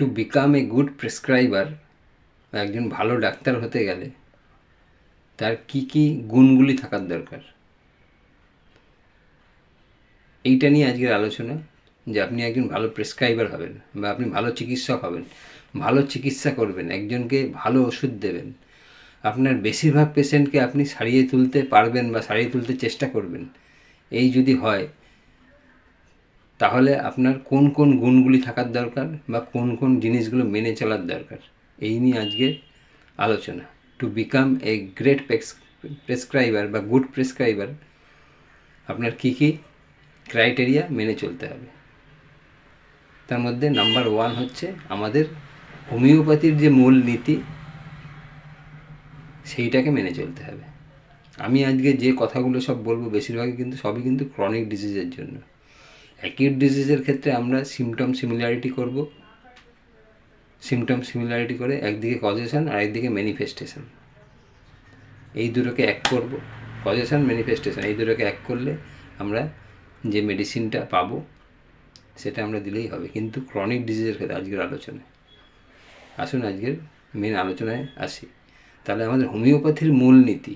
To become a good prescriber একজন ভালো doctor হতে গেলে তার কি কি গুণগুলি থাকার দরকার? এইটা নিয়ে আজকের আলোচনা, যে আপনি একজন ভালো প্রেসক্রাইবার হবেন বা আপনি ভালো চিকিৎসক হবেন, ভালো চিকিৎসা করবেন, একজনকে ভালো ওষুধ দেবেন, আপনার বেশিরভাগ পেশেন্টকে আপনি সারিয়ে তুলতে পারবেন বা সারিয়ে তুলতে চেষ্টা করবেন। এই যদি হয় তাহলে আপনার কোন কোন গুণগুলি থাকার দরকার বা কোন কোন জিনিসগুলো মেনে চলার দরকার? এই নিয়ে আজকে আলোচনা। To become a great prescriber বা গুড প্রেসক্রাইবার আপনার কী কী ক্রাইটেরিয়া মেনে চলতে হবে? তার মধ্যে নাম্বার ওয়ান হচ্ছে আমাদের হোমিওপ্যাথির যে মূল নীতি, সেইটাকে মেনে চলতে হবে। আমি আজকে যে কথাগুলো সব বলব, বেশিরভাগই কিন্তু সবই কিন্তু ক্রনিক ডিজিজের জন্য। অ্যাকিউট ডিজিজের ক্ষেত্রে আমরা সিমটম সিমিলারিটি করব। সিমটম সিমিলারিটি করে একদিকে কজেশন আর একদিকে ম্যানিফেস্টেশন এই দুটোকে এক করব। কজেশন ম্যানিফেস্টেশন এই দুটোকে এক করলে আমরা যে মেডিসিনটা পাবো, সেটা আমরা দিলেই হবে। কিন্তু ক্রনিক ডিজিজের ক্ষেত্রে আজকের আলোচনায়, আসুন আজকের মেন আলোচনায় আসি। তাহলে আমাদের হোমিওপ্যাথির মূল নীতি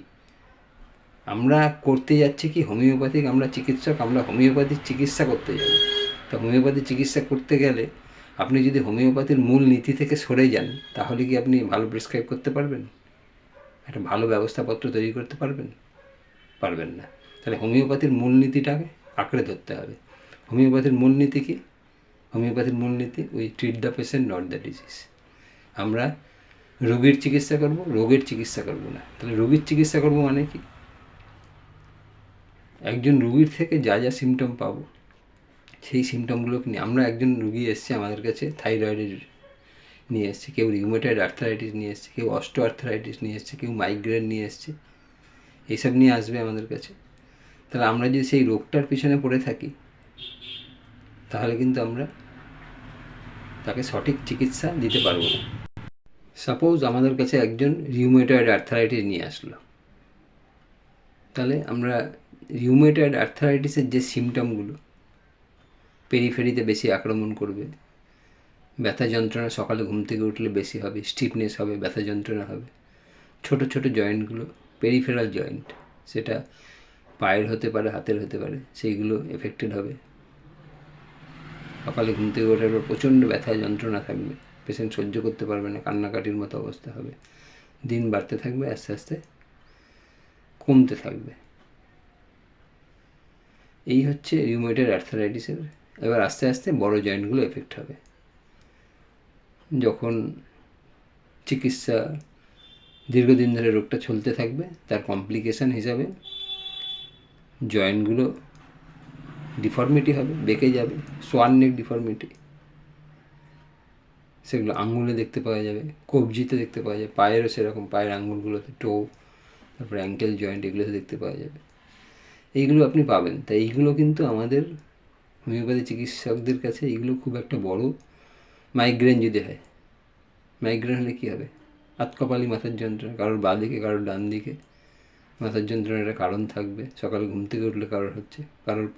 আমরা করতে যাচ্ছি কি? হোমিওপ্যাথিক আমরা চিকিৎসক, আমরা হোমিওপ্যাথির চিকিৎসা করতে যাব। তো হোমিওপ্যাথির চিকিৎসা করতে গেলে আপনি যদি হোমিওপ্যাথির মূল নীতি থেকে সরে যান, তাহলে কি আপনি ভালো প্রেসক্রাইব করতে পারবেন? একটা ভালো ব্যবস্থাপত্র তৈরি করতে পারবেন? পারবেন না। তাহলে হোমিওপ্যাথির মূলনীতিটাকে আঁকড়ে ধরতে হবে। হোমিওপ্যাথির মূলনীতি কি? হোমিওপ্যাথির মূলনীতি we treat the patient not the disease আমরা রোগীর চিকিৎসা করব, রোগের চিকিৎসা করব না। তাহলে রোগীর চিকিৎসা করব মানে কি? একজন রুগীর থেকে যা যা সিমটম পাবো, সেই সিমটমগুলোকে নিয়ে আমরা একজন রুগী এসছে আমাদের কাছে থাইরয়েডের নিয়ে এসছে, কেউ রিউমেটয়েড আর্থারাইটিস নিয়ে এসছে, কেউ অস্টো আর্থারাইটিস নিয়ে এসছে, কেউ মাইগ্রেন নিয়ে এসছে, এইসব নিয়ে আসবে আমাদের কাছে। তাহলে আমরা যদি সেই রোগটার পিছনে পড়ে থাকি, তাহলে কিন্তু আমরা তাকে সঠিক চিকিৎসা দিতে পারব না। সাপোজ আমাদের কাছে একজন রিউমেটয়েড আর্থারাইটিস নিয়ে আসলো, তাহলে আমরা রিউমেটয়েড আর্থারাইটিসের যে সিমটমগুলো পেরিফেরিতে বেশি আক্রমণ করবে, ব্যথা যন্ত্রণা, সকালে ঘুম থেকে উঠলে বেশি হবে স্টিফনেস হবে, ব্যথা যন্ত্রণা হবে, ছোট ছোট জয়েন্টগুলো পেরিফেরাল জয়েন্ট সেটা পায়ের হতে পারে, হাতের হতে পারে, সেইগুলো এফেক্টেড হবে। সকালে ঘুম থেকে ওঠার পর প্রচণ্ড ব্যথা, যন্ত্রণা থাকবে পেশেন্ট সহ্য করতে পারবে না, কান্নাকাটির মতো অবস্থা হবে, দিন বাড়তে থাকবে, আস্তে আস্তে কমতে থাকবে। এই হচ্ছে রিউমেটেড আর্থারাইটিসের এবার আস্তে আস্তে বড় জয়েন্টগুলো এফেক্ট হবে। যখন চিকিৎসা দীর্ঘদিন ধরে রোগটা চলতে থাকবে, তার কমপ্লিকেশান হিসাবে জয়েন্টগুলো ডিফর্মিটি হবে, বেঁকে যাবে সোয়ান নেক ডিফর্মিটি সেগুলো আঙুলে দেখতে পাওয়া যাবে, কবজিতে দেখতে পাওয়া যাবে, পায়েরও সেরকম, পায়ের আঙুলগুলোতে টো, তারপরে অ্যাঙ্কেল জয়েন্ট এগুলোতে দেখতে পাওয়া যাবে। এইগুলো আপনি পাবেন। তাই এইগুলো কিন্তু আমাদের হোমিওপ্যাথি চিকিৎসকদের কাছে এইগুলো খুব একটা বড় মাইগ্রেন যদি হয় মাইগ্রেন হলে কী হবে? আতকপালি মাথার যন্ত্রণা, কারোর বাঁ দিকে, কারোর ডান দিকে। মাথার যন্ত্রণার একটা কারণ থাকবে। সকালে ঘুম থেকে উঠলে কারোর হচ্ছে, কারোর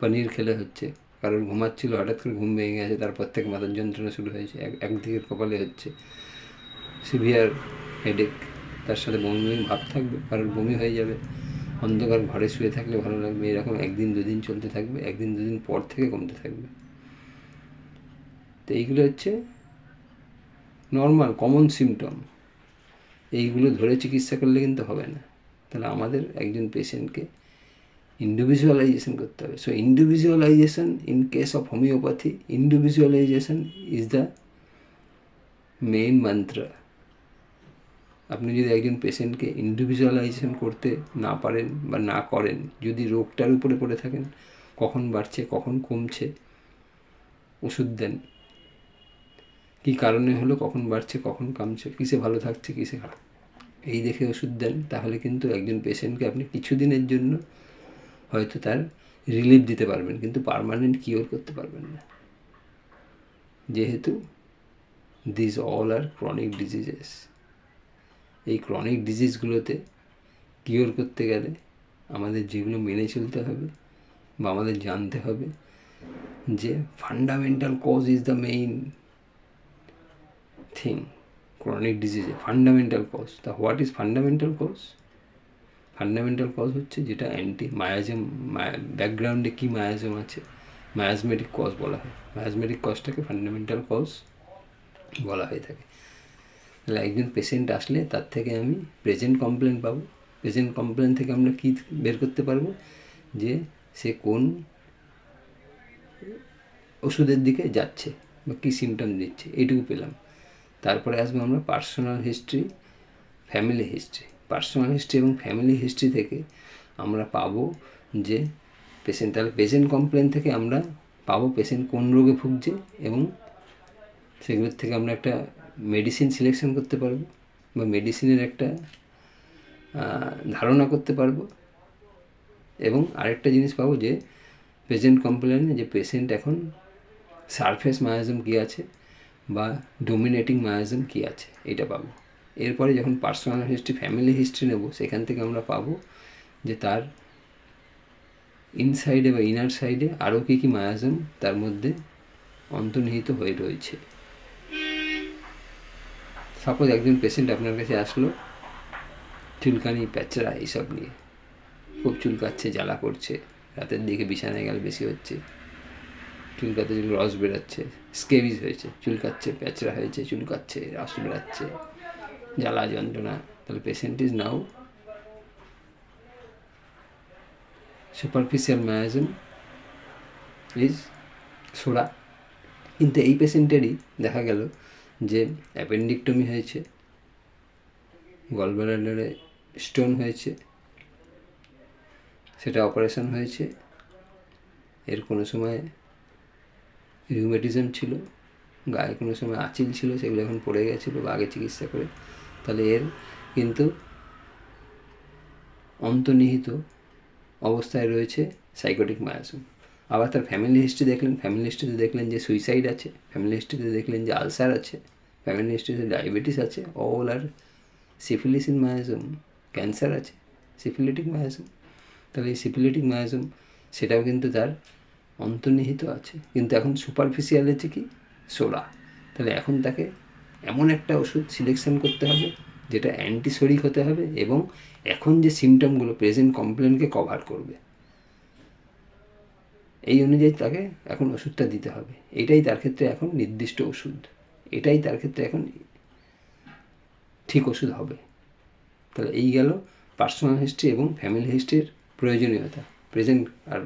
পনির খেলে হচ্ছে, কারোর ঘুমাচ্ছিল, হঠাৎ করে ঘুম ভেঙে গেছে, তারপর থেকে মাথার যন্ত্রণা শুরু হয়েছে, এক একদিকে কপালে হচ্ছে সিভিয়ার হেডেক তার সাথে বমি ভাব থাকবে, কারোর বমি হয়ে যাবে। অন্ধকার ঘরে শুয়ে থাকলে ভালো লাগবে, এরকম একদিন দুদিন চলতে থাকবে, একদিন দুদিন পর থেকে কমতে থাকবে। তো এইগুলো হচ্ছে নর্মাল কমন সিমটম এইগুলো ধরে চিকিৎসা করলে কিন্তু হবে না। তাহলে আমাদের একজন পেশেন্টকে ইন্ডিভিজুয়ালাইজেশন করতে হবে। So individualization in case of homeopathy individualization is the main মন্ত্র আপনি যদি একজন পেশেন্টকে ইন্ডিভিজুয়ালাইজেশন করতে না পারেন বা না করেন, যদি রোগটার উপরে পড়ে থাকেন, কখন বাড়ছে, কখন কমছে, ওষুধ দেন। কী কারণে হলো, কখন বাড়ছে, কখন কমছে, কিসে ভালো থাকছে, কিসে খারাপ? এই দেখে ওষুধ দেন, তাহলে কিন্তু একজন পেশেন্টকে আপনি কিছুদিনের জন্য হয়তো তার রিলিফ দিতে পারবেন, কিন্তু পারমানেন্ট কিওর করতে পারবেন না। যেহেতু this all are chronic diseases এই ক্রনিক ডিজিজগুলোতে কিওর করতে গেলে আমাদের যেগুলো মেনে চলতে হবে বা আমাদের জানতে হবে যে fundamental cause is the main thing chronic disease fundamental cause তা what is fundamental cause fundamental cause হচ্ছে যেটা অ্যান্টি মায়াজম ব্যাকগ্রাউন্ডে কী মায়াজম আছে? মায়াজমেটিক কজ বলা হয়। মায়াজমেটিক কজটাকে ফান্ডামেন্টাল কজ বলা হয়ে থাকে। একজন পেশেন্ট আসলে তার থেকে আমি প্রেজেন্ট কমপ্লেন পাবো। প্রেজেন্ট কমপ্লেন থেকে আমরা কী বের করতে পারব? যে সে কোন ওষুধের দিকে যাচ্ছে বা কী সিমটম দিচ্ছে এইটুকু পেলাম। তারপরে আসব আমরা personal history family history personal history এবং ফ্যামিলি হিস্ট্রি থেকে আমরা পাবো যে পেশেন্ট তাহলে পেশেন্ট কমপ্লেন থেকে আমরা পাবো পেশেন্ট কোন রোগে ভুগছে এবং সেগুলোর থেকে আমরা একটা মেডিসিন সিলেকশন করতে পারব বা মেডিসিনের একটা ধারণা করতে পারব। এবং আরেকটা জিনিস পাবো যে পেশেন্ট কমপ্লেনে যে পেশেন্ট এখন সারফেস মায়াজম কী আছে বা ডোমিনেটিং মায়াজম কী আছে, এটা পাবো। এরপরে যখন পার্সোনাল হিস্ট্রি ফ্যামিলি হিস্ট্রি নেব, সেখান থেকে আমরা পাবো যে তার ইনসাইডে বা ইনার সাইডে আরও কী কী মায়াজম তার মধ্যে অন্তর্নিহিত হয়ে রয়েছে। সাপোজ একজন পেশেন্ট আপনার কাছে আসলো, চুলকানি, প্যাচরা এইসব নিয়ে। খুব চুলকাচ্ছে, জ্বালা করছে, রাতের দিকে বিছানায় গেল বেশি হচ্ছে। চুলকাতে চুল রস বেরোচ্ছে স্কেবিজ হয়েছে, চুলকাচ্ছে, প্যাচরা হয়েছে, চুলকাচ্ছে, রস বেরাচ্ছে, জ্বালা, যন্ত্রণা। তাহলে patient is now superficial miasm is psora কিন্তু এই পেশেন্টেরই দেখা গেল যে অ্যাপেন্ডিকটমি হয়েছে, গলব্লাডারে স্টোন হয়েছে, সেটা অপারেশন হয়েছে, এর কোনো সময় রিউমেটিজম ছিল, গায়ে কোনো সময় আঁচিল ছিল, সেগুলো এখন পড়ে গেছিল বা আগে চিকিৎসা করে। তাহলে এর কিন্তু অন্তর্নিহিত অবস্থায় রয়েছে সাইকোটিক মায়াসম আবার তার ফ্যামিলি হিস্ট্রি দেখলেন ফ্যামিলি হিস্ট্রিতে দেখলেন যে সুইসাইড আছে ফ্যামিলি হিস্ট্রিতে দেখলেন যে আলসার আছে ফ্যামিলি হিস্ট্রিতে ডায়াবেটিস আছে all are syphilis in miasm cancer আছে সিফিলিটিক মায়াজম তাহলে এই সিফিলিটিক মায়াজম সেটাও কিন্তু তার অন্তর্নিহিত আছে। কিন্তু এখন সুপারফিশিয়াল আছে কি? সোডা তাহলে এখন তাকে এমন একটা ওষুধ সিলেকশন করতে হবে, যেটা অ্যান্টিসোরিক হতে হবে এবং এখন যে সিমটমগুলো প্রেজেন্ট কমপ্লেনকে কভার করবে। এই অনুযায়ী তাকে এখন ওষুধটা দিতে হবে। এটাই তার ক্ষেত্রে এখন নির্দিষ্ট ওষুধ। এটাই তার ক্ষেত্রে এখন ঠিক ওষুধ হবে। তাহলে এই গেল পার্সোনাল হিস্ট্রি এবং ফ্যামিলি হিস্ট্রির প্রয়োজনীয়তা প্রেজেন্ট আর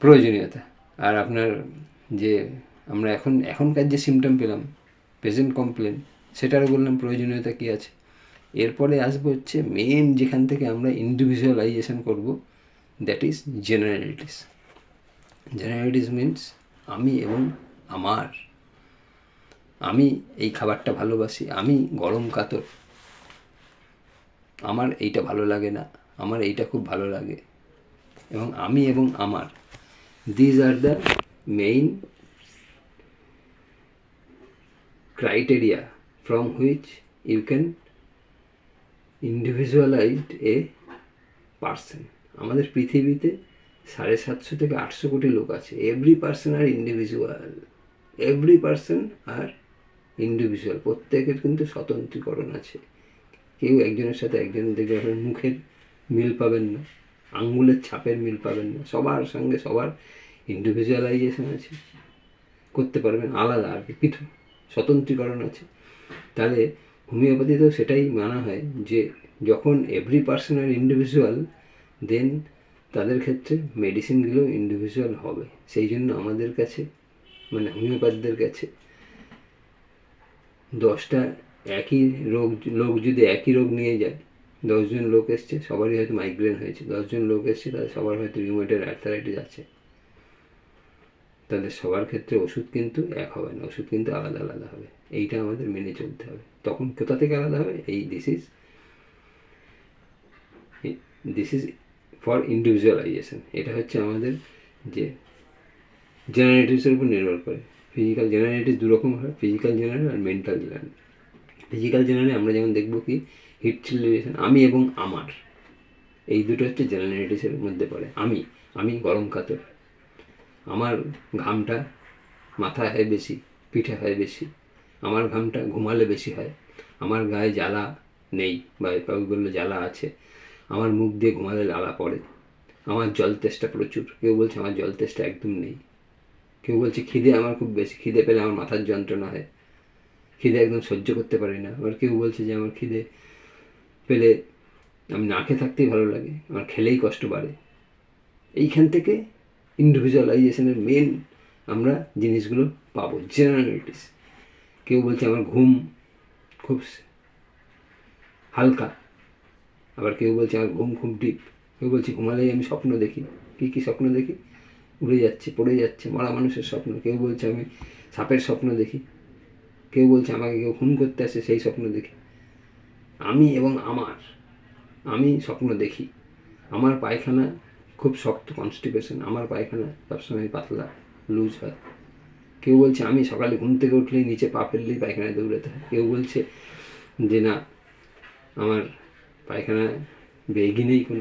প্রয়োজনীয়তা। আর আপনার যে আমরা এখন, এখনকার যে সিমটম পেলাম প্রেজেন্ট কমপ্লেন সেটারও বললাম প্রয়োজনীয়তা কী আছে। এরপরে আসব হচ্ছে মেন যেখান থেকে আমরা ইন্ডিভিজুয়ালাইজেশন করব that is generalities generalities means আমি এবং আমার। আমি এই খাবারটা ভালোবাসি, আমি গরম কাতর। আমার এইটা ভালো লাগে না, আমার এইটা খুব ভালো লাগে। এবং আমি এবং আমার these are the main criteria from which you can individualize a person আমাদের পৃথিবীতে সাড়ে সাতশো থেকে আটশো কোটি লোক আছে। Every person are individual every person are individual প্রত্যেকের কিন্তু স্বতন্ত্রীকরণ আছে। কেউ একজনের সাথে একজনের দেখে আপনার মুখের মিল পাবেন না, আঙ্গুলের ছাপের মিল পাবেন না, সবার সঙ্গে সবার ইন্ডিভিজুয়ালাইজেশন আছে। করতে পারবেন আলাদা আর কি পৃথক স্বতন্ত্রীকরণ আছে। তাহলে হোমিওপ্যাথিতেও সেটাই মানা হয় যে, যখন every person are individual then তাদের ক্ষেত্রে মেডিসিনগুলো ইন্ডিভিজুয়াল হবে। সেই জন্য আমাদের কাছে মানে হোমিওপ্যাথদের কাছে দশটা একই রোগ, লোক যদি একই রোগ নিয়ে যায়, দশজন লোক এসছে, সবারই হয়তো মাইগ্রেন হয়েছে, দশজন লোক এসছে, তাদের সবার হয়তো রিউমেটের অ্যাথারাইটিস আছে। তাদের সবার ক্ষেত্রে ওষুধ কিন্তু এক হবে না, ওষুধ কিন্তু আলাদা আলাদা হবে। এইটা আমাদের মেনে চলতে হবে। তখন কোথা থেকে আলাদা হবে? এই this is this is for individualization এটা হচ্ছে আমাদের যে জেনারেটিভসের উপর নির্ভর করে। ফিজিক্যাল জেনারেটিভ দু রকম হয় ফিজিক্যাল জেনারেল আর মেন্টাল জেনারেল ফিজিক্যাল জেনারেলে আমরা যেমন দেখব কি হিট রিলেশন আমি এবং আমার, এই দুটো হচ্ছে জেনারেটিভসের মধ্যে পড়ে। আমি আমি গরম কাতর, আমার ঘামটা মাথায় হয় বেশি, পিঠে হয় বেশি, আমার ঘামটা ঘুমালে বেশি হয়, আমার গায়ে জ্বালা নেই বা কাউ বলল জ্বালা আছে, আমার মুখ দিয়ে ঘুমালে লালা পড়ে, আমার জল তেষ্টা প্রচুর, কেউ বলছে আমার জল তেষ্টা একদম নেই। কেউ বলছে, খিদে আমার খুব বেশি, খিদে পেলে আমার মাথার যন্ত্রণা হয়। খিদে একদম সহ্য করতে পারি না। আবার কেউ বলছে যে, আমার খিদে পেলে আমি না খেয়ে থাকতেই ভালো লাগে, আমার খেলেই কষ্ট বাড়ে। এইখান থেকে ইন্ডিভিজুয়ালাইজেশনের মেন আমরা জিনিসগুলো পাবো জেনারেলিটিস কেউ বলছে, আমার ঘুম খুব হালকা। আবার কেউ বলছে, আমার ঘুম খুব ডিপ কেউ বলছে, ঘুমালেই আমি স্বপ্ন দেখি। কী কী স্বপ্ন দেখি? উড়ে যাচ্ছে, পড়ে যাচ্ছে, মরা মানুষের স্বপ্ন। কেউ বলছে আমি সাপের স্বপ্ন দেখি। কেউ বলছে আমাকে কেউ খুন করতে আসে, সেই স্বপ্ন দেখি। আমি এবং আমার, আমি স্বপ্ন দেখি। আমার পায়খানা খুব শক্ত কনস্টিপেশন আমার পায়খানা সবসময় পাতলা লুজ হয়। কেউ বলছে আমি সকালে ঘুম থেকে উঠলেই নিচে পা ফেললেই পায়খানায় দৌড়াতে হয়। কেউ বলছে যে না, আমার পায়খানা বেগই নেই কোনো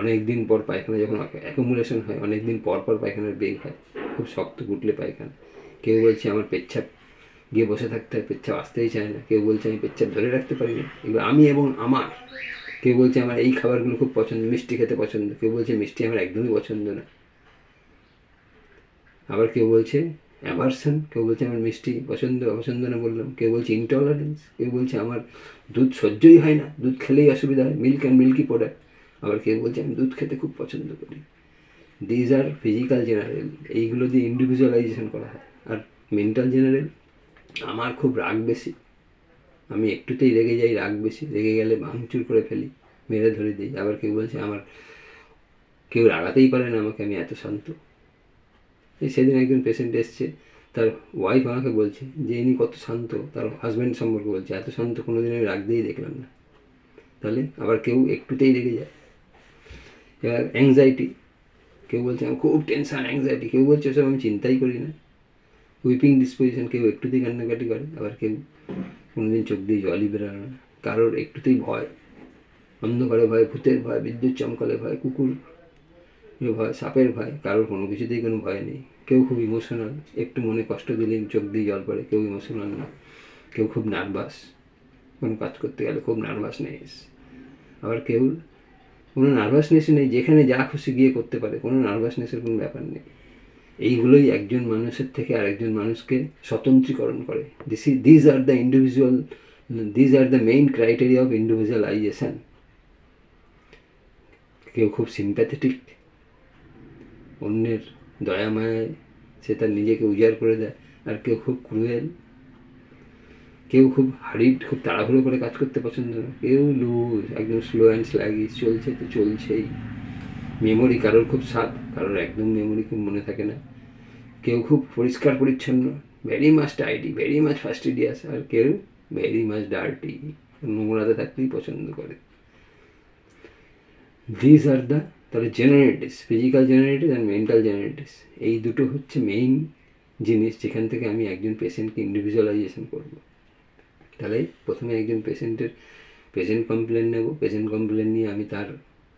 অনেক দিন পর পায়খানা যখন অ্যাকুমুলেশন হয় অনেক দিন পর পর পায়খানার বেগ হয়, খুব শক্ত গুটলে পায়খানা। কেউ বলছে আমার পেচ্ছাপ গিয়ে বসে থাকতে হয় পেচ্ছাপ আসতেই চায় না। কেউ বলছে আমি পেচ্ছাপ ধরে রাখতে পারি না। এগুলো আমি এবং আমার, কেউ বলছে আমার এই খাবারগুলো খুব পছন্দ, মিষ্টি খেতে পছন্দ। কেউ বলছে মিষ্টি আমার একদমই পছন্দ না। আবার কেউ বলছে অ্যাভারশন কেউ বলছে আমার মিষ্টি পছন্দ, অপছন্দ না বললাম। কেউ বলছে ইনটলারেন্স কেউ বলছে আমার দুধ সহ্যই হয় না। দুধ খেলেই অসুবিধা হয় মিল্ক অ্যান্ড মিল্কি প্রোডাক্ট আবার কেউ বলছে, আমি দুধ খেতে খুব পছন্দ করি। দিজ আর ফিজিক্যাল জেনারেল এইগুলো দিয়ে ইন্ডিভিজুয়ালাইজেশন করা হয়। আর মেন্টাল জেনারেল আমার খুব রাগ বেশি। আমি একটুতেই রেগে যাই, রাগ বেশি। রেগে গেলে ভাঙচুর করে ফেলি, মেরে ধরে দিই। আবার কেউ বলছে, আমার কেউ রাগাতেই পারে না আমাকে, আমি এত শান্ত। এই সেদিন একজন পেশেন্ট এসছে, তার ওয়াইফ আমাকে বলছে, যে ইনি কত শান্ত, তার হাজব্যান্ড সম্পর্কে বলছে। এত শান্ত কোনোদিন আমি রাগতেই দেখলাম না। তাহলে আবার কেউ একটুতেই রেগে যায়। অ্যাংজাইটি কেউ বলছে আমার খুব টেনশান অ্যাংজাইটি কেউ বলছে, ওসব আমি চিন্তাই করি না। উইপিং ডিসপোজিশন কেউ একটুতেই কান্নাকাটি করে, আবার কেউ কোনোদিন চোখ দিয়ে জলই বেরোয় না। কারোর একটুতেই ভয়, অন্ধকারে ভয়, ভূতের ভয়, বিদ্যুৎ চমকালে ভয়, কুকুর ভয়, সাপের ভয়, কারোর কোনো কিছুতেই কোনো ভয় নেই। কেউ খুব ইমোশনাল একটু মনে কষ্ট দিলেই চোখ দিয়ে জল পড়ে, কেউ ইমোশনাল না, কেউ খুব নার্ভাস কোনো কাজ করতে গেলে খুব নার্ভাসনেস আবার কেউ কোনো নার্ভাসনেসই নেই, যেখানে যা খুশি গিয়ে করতে পারে, কোনো নার্ভাসনেসের কোনো ব্যাপার নেই। এইগুলোই একজন মানুষের থেকে আরেকজন মানুষকে স্বতন্ত্রীকরণ করে। This is these are the individual these are the main criteria of individualization কেউ খুব সিম্প্যাথেটিক অন্যের দয়া মায়ায় সে তার নিজেকে উজাড় করে দেয়, আর কেউ খুব ক্রুয়েল কেউ খুব হারিড খুব তাড়াহুড়ো করে কাজ করতে পছন্দ করে কেউ লুজ, একদম স্লো অ্যান্ড স্ল্যাগিস চলছে তো চলছেই। মেমোরি কারোর খুব সাত কারোর একদম মেমোরি খুব মনে থাকে না। কেউ খুব পরিষ্কার পরিচ্ছন্ন very much tidy very much fastidious আর কেউ ভেরি মাচ ডার্টি নোংরাতে থাকতেই পছন্দ করে। দিস আর দ্য তাহলে generalities physical generalities and mental generalities এই দুটো হচ্ছে মেইন জিনিস যেখান থেকে আমি একজন পেশেন্টকে ইন্ডিভিজুয়ালাইজেশন করব। তাহলে প্রথমে একজন পেশেন্টের পেশেন্ট কমপ্লেন নেব। পেশেন্ট কমপ্লেন নিয়ে আমি তার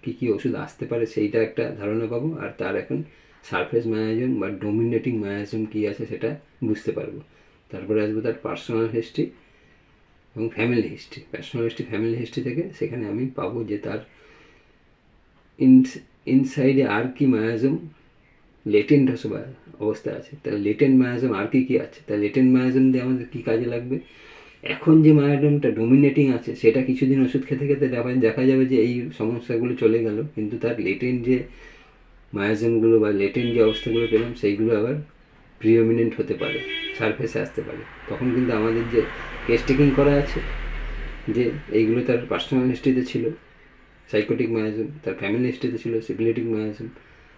কী কী ওষুধ আসতে পারে সেইটা একটা ধারণা পাবো। আর তার এখন সারফেস মায়াজম বা ডোমিনেটিং মায়াজম কী আছে সেটা বুঝতে পারব। তারপরে আসব তার পার্সোনাল হিস্ট্রি এবং family history personal history family history থেকে সেখানে আমি পাবো যে তার ইনসাইডে আর কি মায়াজম লেটেন্ট অবস্থা আছে। তাহলে লেটেন্ট মায়াজম আর কি কি আছে? তা লেটেন্ট মায়াজম দিয়ে আমাদের কী কাজে লাগবে? এখন যে মায়াজমটা ডোমিনেটিং আছে, সেটা কিছুদিন ওষুধ খেতে খেতে দেখা দেখা যাবে যে এই সমস্যাগুলো চলে গেল। কিন্তু তার লেটেন্ট যে মায়াজমগুলো বা লেটেন্ট যে অবস্থাগুলো পেলাম, সেইগুলো আবার প্রিয়মিনেন্ট হতে পারে সারফেসে আসতে পারে। তখন কিন্তু আমাদের যে কেস টেকিং করা আছে, যে এইগুলো তার পার্সোনাল হিস্ট্রিতে ছিল সাইকোটিক মায়াজম তার ফ্যামিলি হিস্ট্রিতে ছিল সিপিলেটিক মায়াজম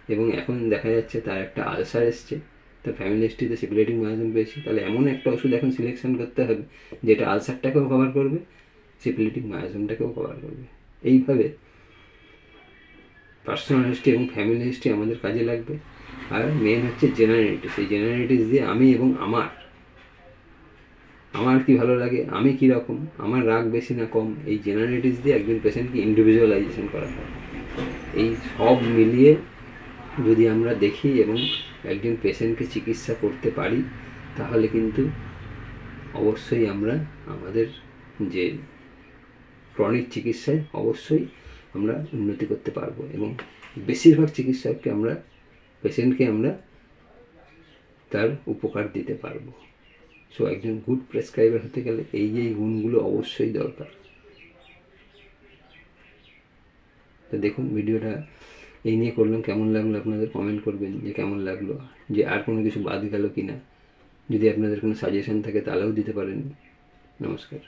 এবং এখন দেখা যাচ্ছে তার একটা আলসার এসছে। তার ফ্যামিলি হিস্ট্রিতে সিপিলেটিক মায়াজম পেয়েছে। তাহলে এমন একটা ওষুধ এখন সিলেকশন করতে হবে, যেটা আলসারটাকেও কভার করবে সিপিলেটিক মায়াজমটাকেও কভার করবে। এইভাবে পার্সোনাল হিস্ট্রি এবং ফ্যামিলি হিস্ট্রি আমাদের কাজে লাগবে। আর মেন হচ্ছে জেনারেটিস এই জেনারেটিস দিয়ে আমি এবং আমার আমার কি ভালো লাগে, আমি কি রকম, আমার রাগ বেশি না কম, এই জেনারেটিস দিয়ে একজন পেশেন্টকে ইন্ডিভিজুয়ালাইজেশন করা হয়। এই সব মিলিয়ে যদি আমরা দেখি এবং একজন পেশেন্টকে চিকিৎসা করতে পারি, তাহলে কিন্তু অবশ্যই আমরা আমাদের যে ক্রনিক চিকিৎসায় অবশ্যই আমরা উন্নতি করতে পারব এবং বেশিরভাগ চিকিৎসককে আমরা পেশেন্টকে আমরা তার উপকার দিতে পারব। সো একজন গুড প্রেসক্রাইবার হতে গেলে এই এই গুণগুলো অবশ্যই দরকার। তো দেখুন ভিডিওটা এই নিয়ে করলাম কেমন লাগল আপনাদের? কমেন্ট করবেন যে কেমন লাগল। যে আর কোনো কিছু বাদ গেল কি না যদি আপনাদের কোনো সাজেশন থাকে, তাহলেও দিতে পারেন। নমস্কার।